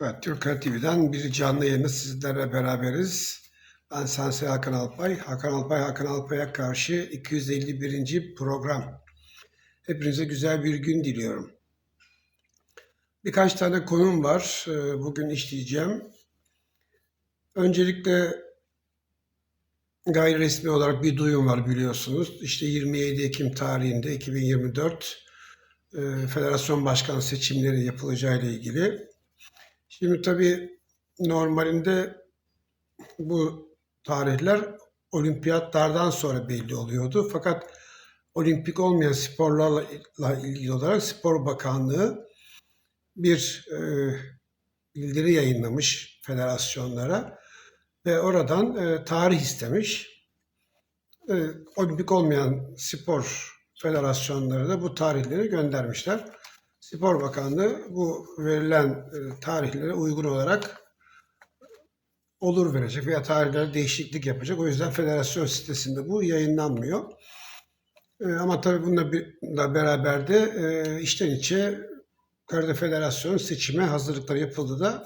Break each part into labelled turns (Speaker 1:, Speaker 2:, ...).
Speaker 1: Evet, Türk TV'den bir canlı yayını sizlerle beraberiz. Ben Sanse Hakan Alpay. Hakan Alpay, Hakan Alpay'a karşı 251. program. Hepinize güzel bir gün diliyorum. Birkaç tane konum var. Ee, Bugün işleyeceğim. Öncelikle gayri resmi olarak bir duyum var biliyorsunuz. İşte 27 Ekim tarihinde 2024 e, federasyon başkan seçimleri yapılacağıyla ilgili. Şimdi tabii normalinde bu tarihler olimpiyatlardan sonra belli oluyordu. Fakat olimpik olmayan sporlarla ilgili olarak Spor Bakanlığı bir e, bildiri yayınlamış federasyonlara ve oradan e, tarih istemiş. E, olimpik olmayan spor federasyonları da bu tarihleri göndermişler. Spor Bakanlığı bu verilen e, tarihlere uygun olarak olur verecek veya tarihlere değişiklik yapacak. O yüzden federasyon sitesinde bu yayınlanmıyor. E, ama tabii bununla, bir, beraber de e, içten içe Karada Federasyon seçime hazırlıkları yapıldı da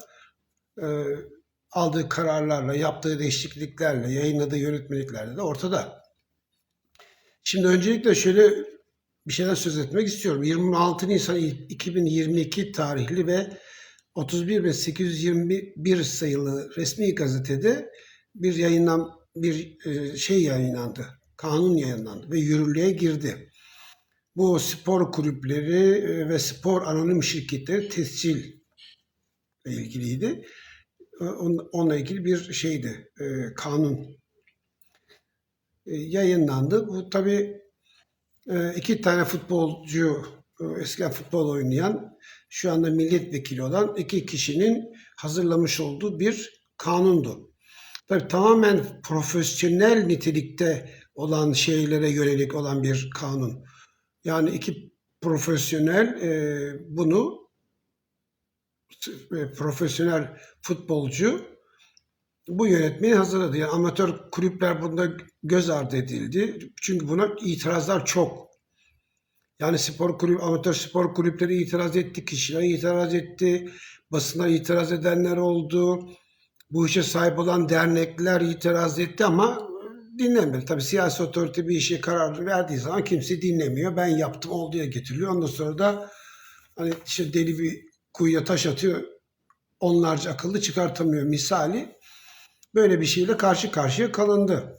Speaker 1: aldığı kararlarla, yaptığı değişikliklerle, yayınladığı yönetmeliklerle de ortada. Şimdi öncelikle şöyle bir şeyden söz etmek istiyorum. 26 Nisan 2022 tarihli ve 31 ve 821 sayılı resmi gazetede bir yayınlan bir e, şey yayınlandı. Kanun yayınlandı ve yürürlüğe girdi. Bu spor kulüpleri e, ve spor anonim şirketleri tescil ilgiliydi. E, onunla ilgili bir şeydi, kanun yayınlandı. Bu tabii iki tane futbolcu, eskiden futbol oynayan, şu anda milletvekili olan iki kişinin hazırlamış olduğu bir kanundu. Tabii tamamen profesyonel nitelikte olan şeylere yönelik olan bir kanun. Yani iki profesyonel e, bunu e, profesyonel futbolcu bu yönetmeyi hazırladı. Yani amatör kulüpler bunda göz ardı edildi. Çünkü buna itirazlar çok. Yani spor kulüp, amatör spor kulüpleri itiraz etti, kişiler itiraz etti, basına itiraz edenler oldu. Bu işe sahip olan dernekler itiraz etti ama dinlenmedi. Tabii siyasi otorite bir işe karar verdiği zaman kimse dinlemiyor. Ben yaptım oldu diye getiriliyor. Ondan sonra da hani işte deli bir kuyuya taş atıyor. Onlarca akıllı çıkartamıyor misali. Böyle bir şeyle karşı karşıya kalındı.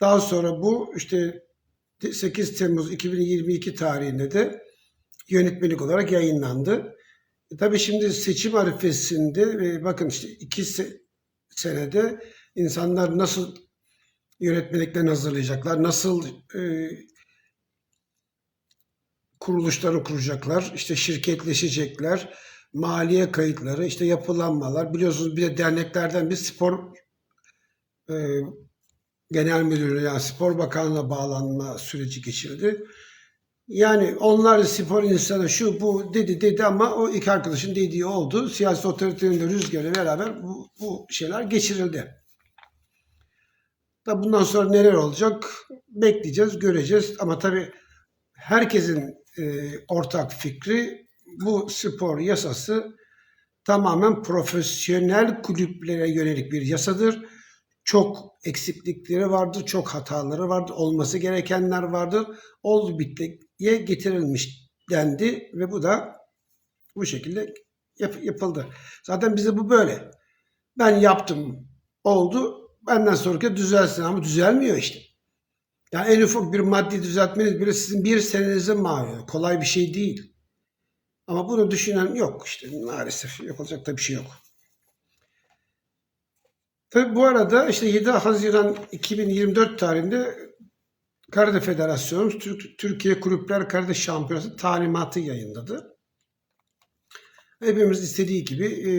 Speaker 1: Daha sonra bu işte 8 Temmuz 2022 tarihinde de yönetmelik olarak yayınlandı. E tabii şimdi seçim arifesinde e, bakın işte iki se senede insanlar nasıl yönetmeliklerini hazırlayacaklar, nasıl e, kuruluşları kuracaklar, işte şirketleşecekler, maliye kayıtları, işte yapılanmalar. Biliyorsunuz bir de derneklerden bir spor e, genel müdürlüğü yani spor bakanlığına bağlanma süreci geçirdi. Yani onlar spor insanı şu bu dedi dedi ama o iki arkadaşın dediği oldu. Siyasi otoritenin de rüzgarı beraber bu, bu şeyler geçirildi. Da bundan sonra neler olacak bekleyeceğiz, göreceğiz. Ama tabii herkesin e, ortak fikri bu spor yasası tamamen profesyonel kulüplere yönelik bir yasadır. Çok eksiklikleri vardır, çok hataları vardır, olması gerekenler vardır. Oldu bittiye getirilmiş dendi ve bu da bu şekilde yap, yapıldı. Zaten bize bu böyle. Ben yaptım, oldu, benden sonraki düzelsin ama düzelmiyor işte. Yani en ufak bir maddi düzeltmeniz bile sizin bir senenize mal Kolay bir şey değil. Ama bunu düşünen yok işte maalesef yapılacak da bir şey yok. Tabi bu arada işte 7 Haziran 2024 tarihinde Karate Federasyonu Türkiye Kulüpler Karate Şampiyonası talimatı yayınladı. Hepimiz istediği gibi e,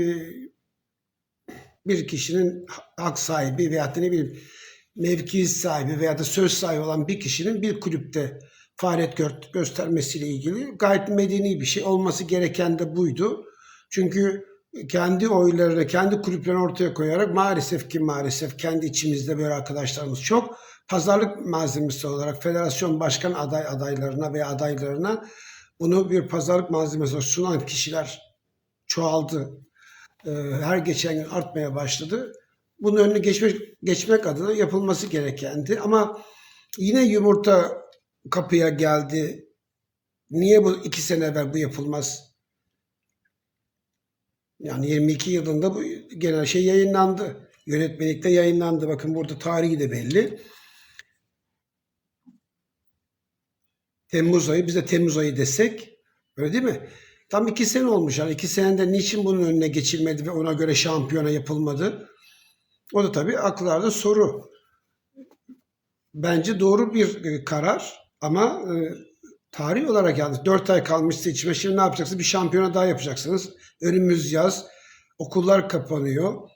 Speaker 1: bir kişinin hak sahibi veya da ne bileyim mevki sahibi veya da söz sahibi olan bir kişinin bir kulüpte faaliyet gö- göstermesiyle ilgili gayet medeni bir şey olması gereken de buydu. Çünkü kendi oylarını, kendi kulüplerini ortaya koyarak maalesef ki maalesef kendi içimizde böyle arkadaşlarımız çok pazarlık malzemesi olarak federasyon başkan aday adaylarına veya adaylarına bunu bir pazarlık malzemesi sunan kişiler çoğaldı. e, her geçen gün artmaya başladı. Bunun önüne geçmek, geçmek adına yapılması gerekendi. Ama yine yumurta kapıya geldi. Niye bu iki sene evvel bu yapılmaz? Yani 22 yılında bu genel şey yayınlandı. Yönetmelikte yayınlandı. Bakın burada tarihi de belli. Temmuz ayı, biz de Temmuz ayı desek, öyle değil mi? Tam iki sene olmuş. Yani iki senede niçin bunun önüne geçilmedi ve ona göre şampiyona yapılmadı? O da tabii akıllarda soru. Bence doğru bir karar ama e, tarih olarak yani 4 ay kalmış seçime şimdi ne yapacaksınız? Bir şampiyona daha yapacaksınız. Önümüz yaz. Okullar kapanıyor.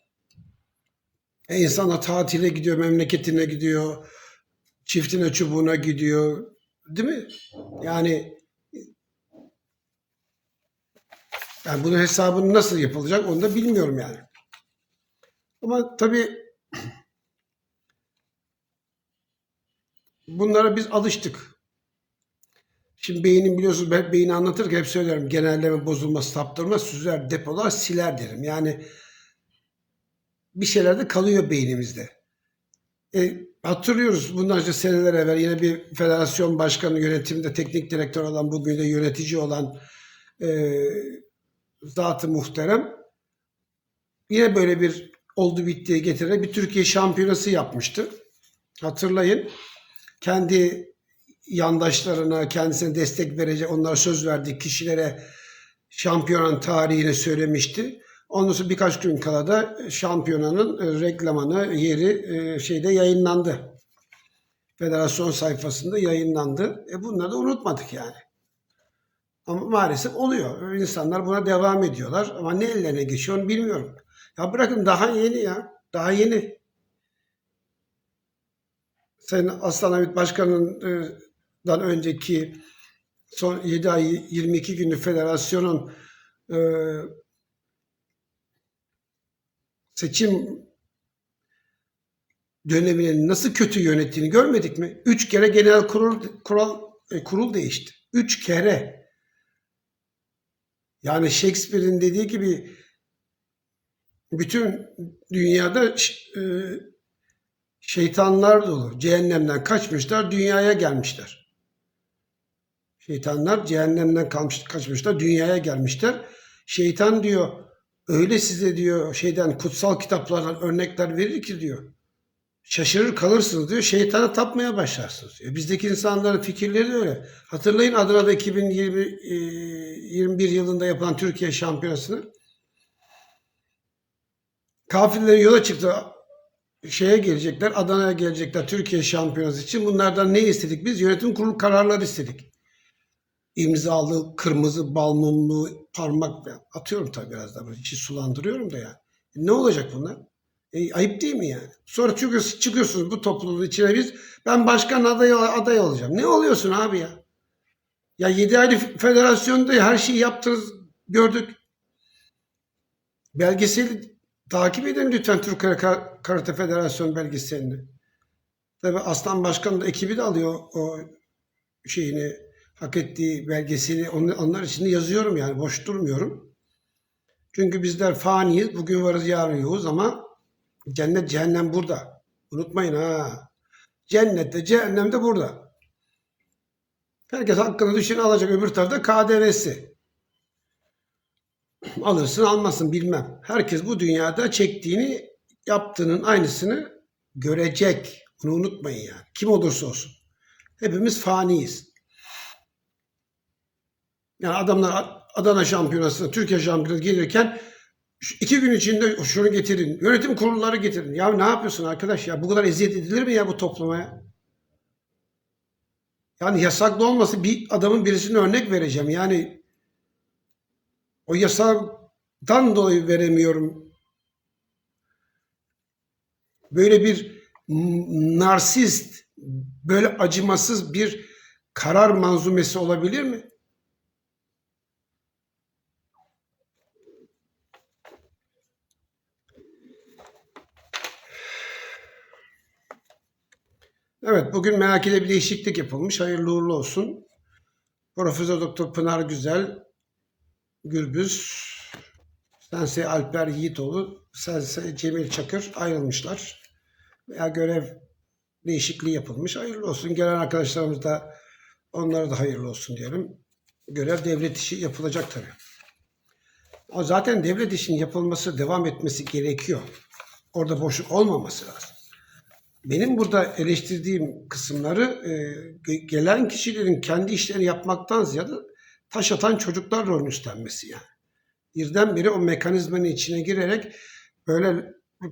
Speaker 1: E, insanlar tatile gidiyor, memleketine gidiyor. Çiftine çubuğuna gidiyor. Değil mi? Yani yani bunun hesabını nasıl yapılacak onu da bilmiyorum yani. Ama tabii bunlara biz alıştık. Şimdi beynin biliyorsunuz ben beyni anlatırken hep söylerim genelleme bozulma, saptırma, süzer, depolar, siler derim. Yani bir şeyler de kalıyor beynimizde. E, hatırlıyoruz bundan önce seneler evvel yine bir federasyon başkanı yönetimde teknik direktör olan bugün de yönetici olan e, zatı muhterem yine böyle bir oldu bittiye getirerek bir Türkiye şampiyonası yapmıştı. Hatırlayın. Kendi yandaşlarına, kendisine destek verecek, onlara söz verdiği kişilere şampiyonanın tarihini söylemişti. Ondan sonra birkaç gün kala da şampiyonanın e, reklamını, yeri e, şeyde yayınlandı. Federasyon sayfasında yayınlandı. E bunları da unutmadık yani. Ama maalesef oluyor. İnsanlar buna devam ediyorlar. Ama ne ellerine geçiyor bilmiyorum. Ya bırakın daha yeni ya. Daha yeni. Sayın Aslan Hamit Başkan'dan önceki son 7 ay 22 günlük federasyonun e, seçim döneminin nasıl kötü yönettiğini görmedik mi? Üç kere genel kurul kural e, kurul değişti. Üç kere. Yani Shakespeare'in dediği gibi bütün dünyada e, şeytanlar dolu. Cehennemden kaçmışlar, dünyaya gelmişler. Şeytanlar cehennemden kaçmışlar, dünyaya gelmişler. Şeytan diyor, öyle size diyor şeyden kutsal kitaplardan örnekler verir ki diyor. Şaşırır kalırsınız diyor. Şeytana tapmaya başlarsınız diyor. Bizdeki insanların fikirleri de öyle. Hatırlayın Adana'da 2021 yılında yapılan Türkiye Şampiyonası'nı. Kafirler yola çıktı. Şeye gelecekler, Adana'ya gelecekler Türkiye Şampiyonası için. Bunlardan ne istedik biz? Yönetim kurulu kararları istedik. İmzalı, kırmızı, bal mumlu, parmak atıyorum tabii biraz da içi sulandırıyorum da ya. Ne olacak bunlar? E, ayıp değil mi yani? Sonra çıkıyorsunuz, çıkıyorsunuz bu topluluğun içine biz ben başkan adayı aday olacağım. Ne oluyorsun abi ya? Ya 7 aylık federasyonda her şeyi yaptınız, gördük. Belgeseli takip edin lütfen Türk Kar- Karate Federasyon belgeselini. Tabii Aslan Başkan da ekibi de alıyor o şeyini, hak ettiği belgeseli onlar için yazıyorum yani boş durmuyorum. Çünkü bizler faniyiz, bugün varız yarın yokuz ama cennet cehennem burada. Unutmayın ha. Cennet de cehennem de burada. Herkes hakkını düşeni alacak öbür tarafta KDV'si. Alırsın almasın bilmem. Herkes bu dünyada çektiğini yaptığının aynısını görecek. Bunu unutmayın yani. Kim olursa olsun. Hepimiz faniyiz. Yani adamlar Adana şampiyonasına, Türkiye şampiyonası gelirken iki gün içinde şunu getirin. Yönetim kurulları getirin. Ya ne yapıyorsun arkadaş ya? Bu kadar eziyet edilir mi ya bu topluma ya? Yani yasaklı olması bir adamın birisine örnek vereceğim. Yani o yasaktan dolayı veremiyorum. Böyle bir narsist, böyle acımasız bir karar manzumesi olabilir mi? Evet, bugün MHK'de bir değişiklik yapılmış. Hayırlı uğurlu olsun. Profesör Doktor Pınar Güzel, Gürbüz, Sensei Alper Yiğitoğlu, Sensei Cemil Çakır ayrılmışlar. Veya görev değişikliği yapılmış. Hayırlı olsun. Gelen arkadaşlarımız da onlara da hayırlı olsun diyelim. Görev devlet işi yapılacak tabii. O zaten devlet işinin yapılması, devam etmesi gerekiyor. Orada boşluk olmaması lazım. Benim burada eleştirdiğim kısımları e, ge- gelen kişilerin kendi işlerini yapmaktan ziyade taş atan çocuklar rolünü üstlenmesi yani. Birdenbire o mekanizmanın içine girerek böyle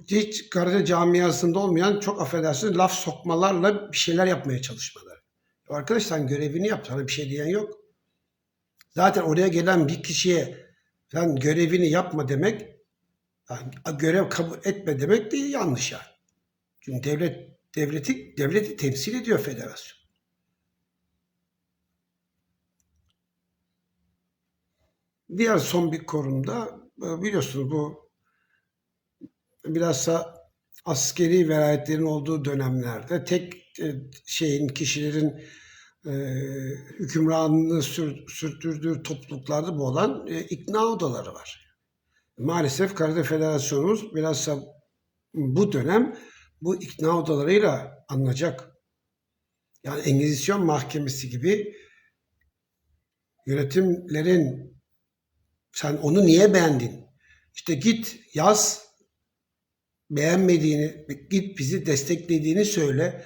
Speaker 1: hiç karate camiasında olmayan çok affedersiniz laf sokmalarla bir şeyler yapmaya çalışmaları. Arkadaş sen görevini yap. Sana bir şey diyen yok. Zaten oraya gelen bir kişiye sen görevini yapma demek yani görev kabul etme demek de yanlış yani. Çünkü devlet devleti devleti temsil ediyor federasyon. Diğer son bir konumda e, biliyorsunuz bu bilhassa askeri velayetlerin olduğu dönemlerde tek e, şeyin kişilerin e, sürdürdüğü topluluklarda bu olan e, ikna odaları var. Maalesef Karate Federasyonumuz bilhassa bu dönem bu ikna odalarıyla anılacak. Yani Engizisyon Mahkemesi gibi yönetimlerin sen onu niye beğendin? İşte git yaz beğenmediğini, git bizi desteklediğini söyle.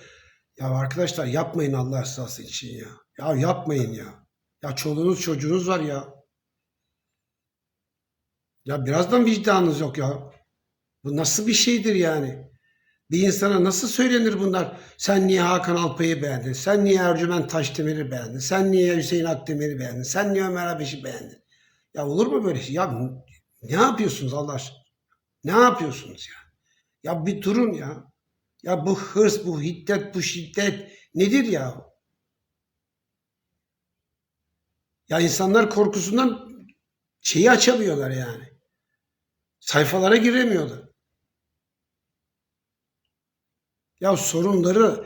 Speaker 1: Ya arkadaşlar yapmayın Allah rızası için ya. Ya yapmayın ya. Ya çoluğunuz çocuğunuz var ya. Ya birazdan vicdanınız yok ya. Bu nasıl bir şeydir yani? Bir insana nasıl söylenir bunlar? Sen niye Hakan Alpay'ı beğendin? Sen niye Ercüment Taşdemir'i beğendin? Sen niye Hüseyin Akdemir'i beğendin? Sen niye Ömer Abeş'i beğendin? Ya olur mu böyle şey? Ya ne yapıyorsunuz Allah aşkına? Ne yapıyorsunuz ya? Ya bir durun ya. Ya bu hırs, bu hiddet, bu şiddet nedir ya? Ya insanlar korkusundan şeyi açamıyorlar yani. Sayfalara giremiyorlar. Ya sorunları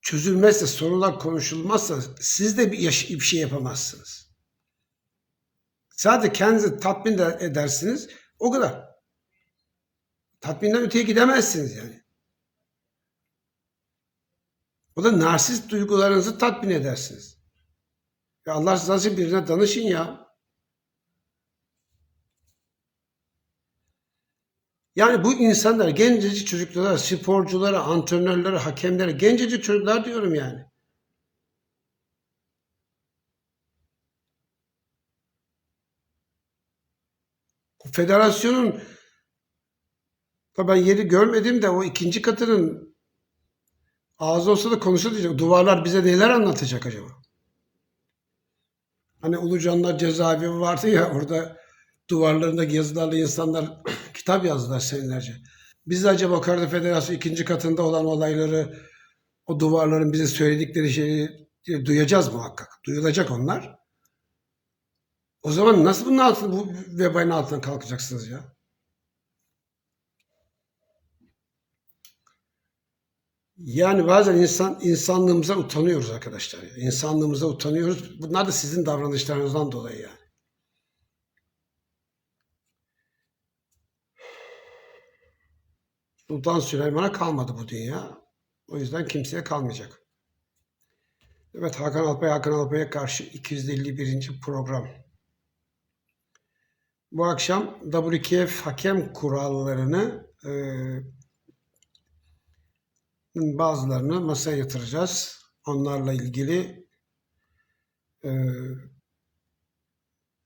Speaker 1: çözülmezse, sorunlar konuşulmazsa siz de bir, bir şey yapamazsınız. Sadece kendinizi tatmin de edersiniz. O kadar. Tatminden öteye gidemezsiniz yani. O da narsist duygularınızı tatmin edersiniz. Ya Allah için birine danışın ya. Yani bu insanlar, gencecik çocuklara, sporculara, antrenörlere, hakemlere, gencecik çocuklar diyorum yani. Federasyonun ben yeri görmedim de o ikinci katının ağzı olsa da konuşur diyecek. Duvarlar bize neler anlatacak acaba? Hani Ulucanlar cezaevi vardı ya orada duvarlarındaki yazılarla insanlar kitap yazdılar senelerce. Biz de acaba Karate Federasyonu ikinci katında olan olayları o duvarların bize söyledikleri şeyi duyacağız muhakkak. Duyulacak onlar. O zaman nasıl bunun altına, bu vebalin altına kalkacaksınız ya? Yani bazen insan insanlığımıza utanıyoruz arkadaşlar. İnsanlığımıza utanıyoruz. Bunlar da sizin davranışlarınızdan dolayı yani. Sultan Süleyman'a kalmadı bu dünya. O yüzden kimseye kalmayacak. Evet Hakan Alpay, Hakan Alpay'a karşı 251. program. Bu akşam WKF hakem kurallarını e, bazılarını masaya yatıracağız. Onlarla ilgili e,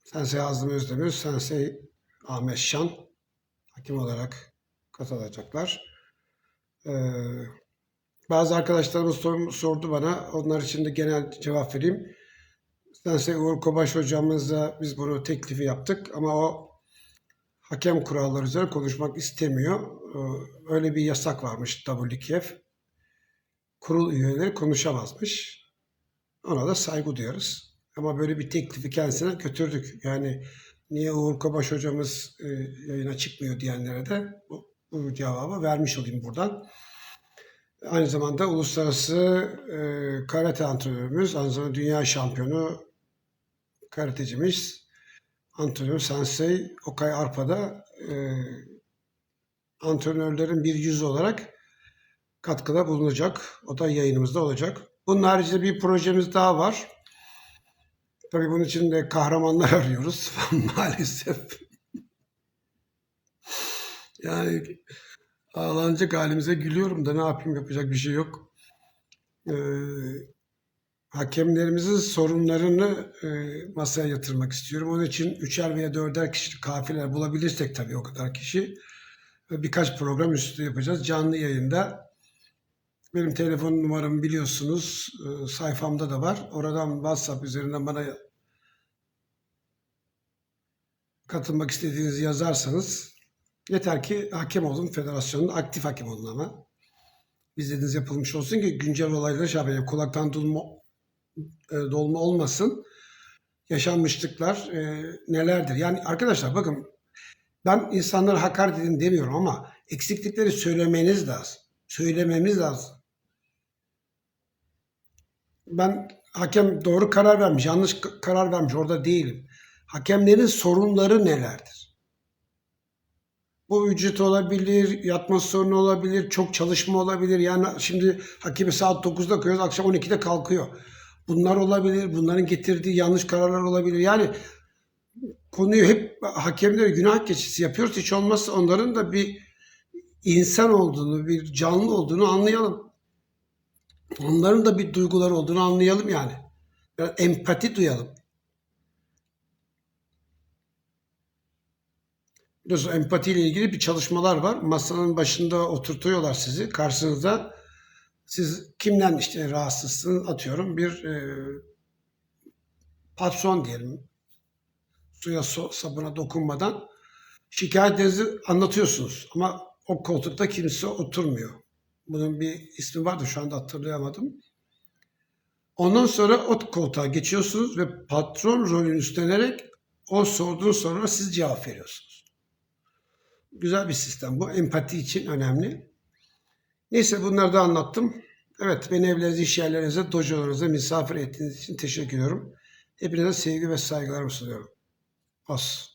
Speaker 1: Sensei Azmi Özdemir, Sensei Ahmet Şan hakim olarak katılacaklar. E, bazı arkadaşlarımız sor- sordu bana. Onlar için de genel cevap vereyim. Sensei Uğur Kobaş hocamızla biz bunu teklifi yaptık ama o hakem kuralları üzerine konuşmak istemiyor. E, Öyle bir yasak varmış WKF kurul üyeleri konuşamazmış. Ona da saygı duyarız. Ama böyle bir teklifi kendisine götürdük. Yani niye Uğur Kobaş hocamız e, yayına çıkmıyor diyenlere de bu, cevabı vermiş olayım buradan. Aynı zamanda uluslararası e, karate antrenörümüz, aynı zamanda dünya şampiyonu karatecimiz, antrenör Sensei Okay Arpa da e, antrenörlerin bir yüzü olarak katkıda bulunacak. O da yayınımızda olacak. Bunun haricinde bir projemiz daha var. Tabii bunun için de kahramanlar arıyoruz maalesef. Yani ağlanacak halimize gülüyorum da ne yapayım yapacak bir şey yok. Ee, hakemlerimizin sorunlarını e, masaya yatırmak istiyorum. Onun için üçer veya dörder kişilik kafileler bulabilirsek tabii o kadar kişi ve birkaç program üstü yapacağız. Canlı yayında. Benim telefon numaramı biliyorsunuz. e, sayfamda da var. Oradan WhatsApp üzerinden bana katılmak istediğinizi yazarsanız yeter ki hakem olun. Federasyonun aktif hakem olun ama. İzlediğiniz yapılmış olsun ki güncel olayları şey yapayım. Kulaktan dolma, e, dolma olmasın. Yaşanmışlıklar e, nelerdir? Yani arkadaşlar bakın ben insanlara hakaret edin demiyorum ama eksiklikleri söylemeniz lazım. Söylememiz lazım. Ben hakem doğru karar vermiş, yanlış karar vermiş orada değilim. Hakemlerin sorunları nelerdir? Bu ücret olabilir, yatma sorunu olabilir, çok çalışma olabilir. Yani şimdi hakemi saat 9'da koyuyoruz, akşam 12'de kalkıyor. Bunlar olabilir, bunların getirdiği yanlış kararlar olabilir. Yani konuyu hep hakemlere günah keçisi yapıyoruz. Hiç olmazsa onların da bir insan olduğunu, bir canlı olduğunu anlayalım. Onların da bir duyguları olduğunu anlayalım yani. Biraz empati duyalım. Biliyorsunuz empatiyle ilgili bir çalışmalar var. Masanın başında oturtuyorlar sizi karşınızda. Siz kimden işte rahatsızsın atıyorum bir e, patron diyelim. Suya so- sabuna dokunmadan şikayetlerinizi anlatıyorsunuz. Ama o koltukta kimse oturmuyor. Bunun bir ismi vardı şu anda hatırlayamadım. Ondan sonra o koltuğa geçiyorsunuz ve patron rolünü üstlenerek o sorduğun sorulara siz cevap veriyorsunuz. Güzel bir sistem bu. Empati için önemli. Neyse bunları da anlattım. Evet beni evlerinize, iş yerlerinize, dojolarınıza misafir ettiğiniz için teşekkür ediyorum. Hepinize sevgi ve saygılarımı sunuyorum. Os.